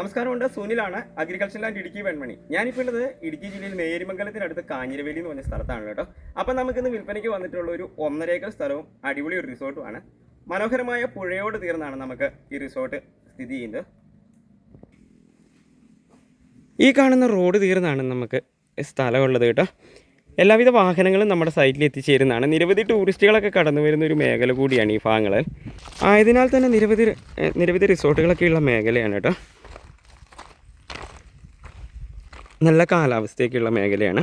നമസ്കാരമുണ്ട്. സുനിലാണ്. Agriculture land Idukki Venmani. ഞാനിപ്പോൾ ഉള്ളത് ഇടുക്കി ജില്ലയിൽ നേരിമംഗലത്തിനടുത്ത് കാഞ്ഞിരവേലി എന്ന് പറഞ്ഞ സ്ഥലത്താണ് കേട്ടോ. അപ്പം നമുക്കിന്ന് വിൽപ്പനയ്ക്ക് വന്നിട്ടുള്ള ഒരു ഒന്നര ഏക്കർ സ്ഥലവും അടിപൊളി ഒരു റിസോർട്ടുമാണ് മനോഹരമായ പുഴയോട് തീർന്നാണ് നമുക്ക് ഈ റിസോർട്ട് സ്ഥിതി ചെയ്യുന്നത്. ഈ കാണുന്ന റോഡ് തീർന്നാണ് നമുക്ക് സ്ഥലമുള്ളത് കേട്ടോ. എല്ലാവിധ വാഹനങ്ങളും നമ്മുടെ സൈറ്റിൽ എത്തിച്ചേരുന്നതാണ്. നിരവധി ടൂറിസ്റ്റുകളൊക്കെ കടന്നു വരുന്ന ഒരു മേഖല കൂടിയാണ് ഈ ഭാഗങ്ങൾ ആയതിനാൽ തന്നെ നിരവധി നിരവധി നിരവധി റിസോർട്ടുകളൊക്കെയുള്ള മേഖലയാണ് കേട്ടോ. നല്ല കാലാവസ്ഥയൊക്കെയുള്ള മേഖലയാണ്.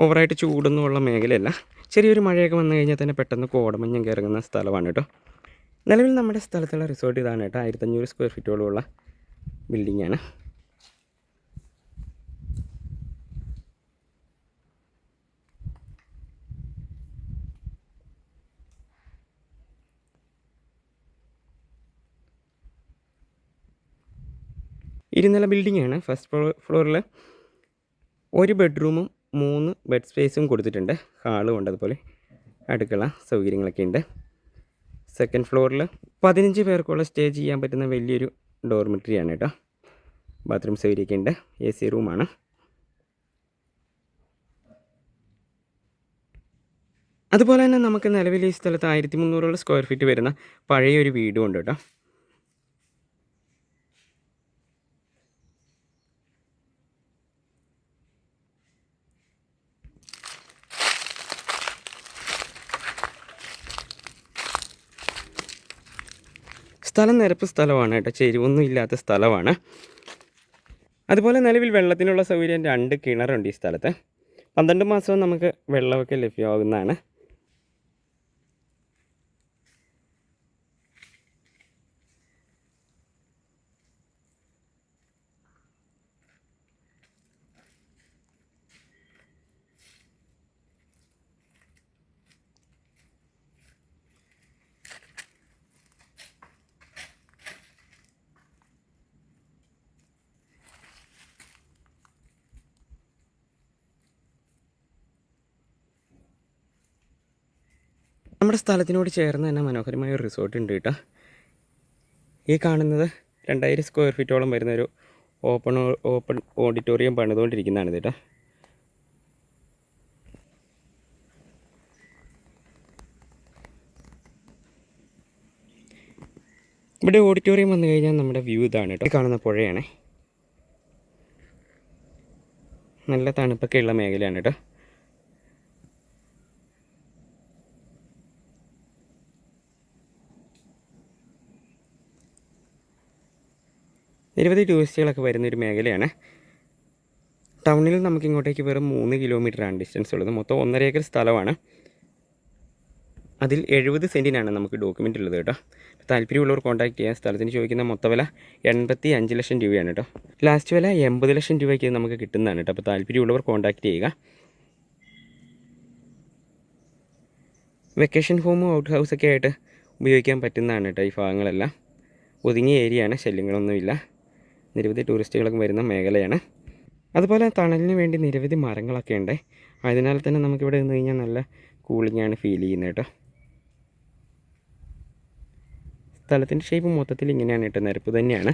ഓവറായിട്ട് ചൂടൊന്നുമുള്ള മേഖലയല്ല. ചെറിയൊരു മഴയൊക്കെ വന്നു കഴിഞ്ഞാൽ തന്നെ പെട്ടെന്ന് കോടമഞ്ഞം കയറുന്ന സ്ഥലമാണ് കേട്ടോ. നിലവിൽ നമ്മുടെ സ്ഥലത്തുള്ള റിസോർട്ട് ഇതാണ് കേട്ടോ. ആയിരത്തഞ്ഞൂറ് സ്ക്വയർ ഫീറ്റോളമുള്ള ബിൽഡിങ്ങാണ് ഇരുനില ബിൽഡിംഗ് ആണ് ഫസ്റ്റ് ഫ്ലോ ഫ്ലോറിൽ ഒരു ബെഡ്റൂമും മൂന്ന് ബെഡ് സ്പേസും കൊടുത്തിട്ടുണ്ട്. ഹാളും ഉണ്ട് അതുപോലെ അടുക്കള സൗകര്യങ്ങളൊക്കെ ഉണ്ട്. സെക്കൻഡ് ഫ്ലോറിൽ പതിനഞ്ച് പേർക്കുള്ള സ്റ്റേ ചെയ്യാൻ പറ്റുന്ന വലിയൊരു ഡോർമെട്രിയാണ് കേട്ടോ. ബാത്റൂം സൗകര്യമൊക്കെ ഉണ്ട്. എ സി റൂമാണ്. അതുപോലെ തന്നെ നമുക്ക് നിലവിൽ ഈ സ്ഥലത്ത് ആയിരത്തി മുന്നൂറോളം സ്ക്വയർ ഫീറ്റ് വരുന്ന പഴയൊരു വീടും ഉണ്ട് കേട്ടോ. സ്ഥലം നിരപ്പ് സ്ഥലമാണ് കേട്ടോ. ചെരിവൊന്നും ഇല്ലാത്ത സ്ഥലമാണ്. അതുപോലെ നിലവിൽ വെള്ളത്തിനുള്ള സൗകര്യം രണ്ട് കിണറുണ്ട് ഈ സ്ഥലത്ത്. പന്ത്രണ്ട് മാസവും നമുക്ക് വെള്ളമൊക്കെ ലഭ്യമാകുന്നതാണ് നമ്മുടെ സ്ഥലത്തിനോട് ചേർന്ന് തന്നെ മനോഹരമായ ഒരു റിസോർട്ട് ഉണ്ട് കേട്ടോ. ഈ കാണുന്നത് രണ്ടായിരം സ്ക്വയർ ഫീറ്റോളം വരുന്ന ഒരു ഓപ്പൺ ഓപ്പൺ ഓഡിറ്റോറിയം പണിതുകൊണ്ടിരിക്കുന്നതാണ് കേട്ടോ. ഇവിടെ ഓഡിറ്റോറിയം വന്നു കഴിഞ്ഞാൽ നമ്മുടെ വ്യൂ ഇതാണ് കേട്ടോ. കാണുന്ന പുഴയാണ്. നല്ല തണുപ്പൊക്കെ ഉള്ള മേഖലയാണ് കേട്ടോ. നിരവധി ടൂറിസ്റ്റുകളൊക്കെ വരുന്നൊരു മേഖലയാണ്. ടൗണിൽ നമുക്ക് ഇങ്ങോട്ടേക്ക് വെറും മൂന്ന് കിലോമീറ്ററാണ് ഡിസ്റ്റൻസ് ഉള്ളത്. മൊത്തം ഒന്നര ഏക്കർ സ്ഥലമാണ്. അതിൽ എഴുപത് സെന്റിനാണ് നമുക്ക് ഡോക്യുമെന്റ് ഉള്ളത് കേട്ടോ. താല്പര്യമുള്ളവർ കോൺടാക്ട് ചെയ്യാൻ സ്ഥലത്തിന് ചോദിക്കുന്ന മൊത്ത വില എൺപത്തി അഞ്ച് ലക്ഷം രൂപയാണ് കേട്ടോ. ലാസ്റ്റ് വില എൺപത് ലക്ഷം രൂപയ്ക്ക് നമുക്ക് കിട്ടുന്നതാണ് കേട്ടോ. അപ്പോൾ താല്പര്യമുള്ളവർ കോൺടാക്ട് ചെയ്യുക. വെക്കേഷൻ ഹോമും ഔട്ട് ഹൗസൊക്കെ ആയിട്ട് ഉപയോഗിക്കാൻ പറ്റുന്നതാണ് കേട്ടോ ഈ ഭാഗങ്ങളെല്ലാം. ഒതുങ്ങിയ ഏരിയയാണ് ശല്യങ്ങളൊന്നുമില്ല. നിരവധി ടൂറിസ്റ്റുകളൊക്കെ വരുന്ന മേഖലയാണ്. അതുപോലെ തണലിന് വേണ്ടി നിരവധി മരങ്ങളൊക്കെ ഉണ്ട്. അതിനാൽ തന്നെ നമുക്കിവിടെ നിന്ന് കഴിഞ്ഞാൽ നല്ല കൂളിംഗ് ആണ് ഫീൽ ചെയ്യുന്നത് കേട്ടോ. സ്ഥലത്തിന്റെ ഷേപ്പ് മൊത്തത്തിൽ ഇങ്ങനെയാണ് കേട്ടോ. നിരപ്പ് തന്നെയാണ്.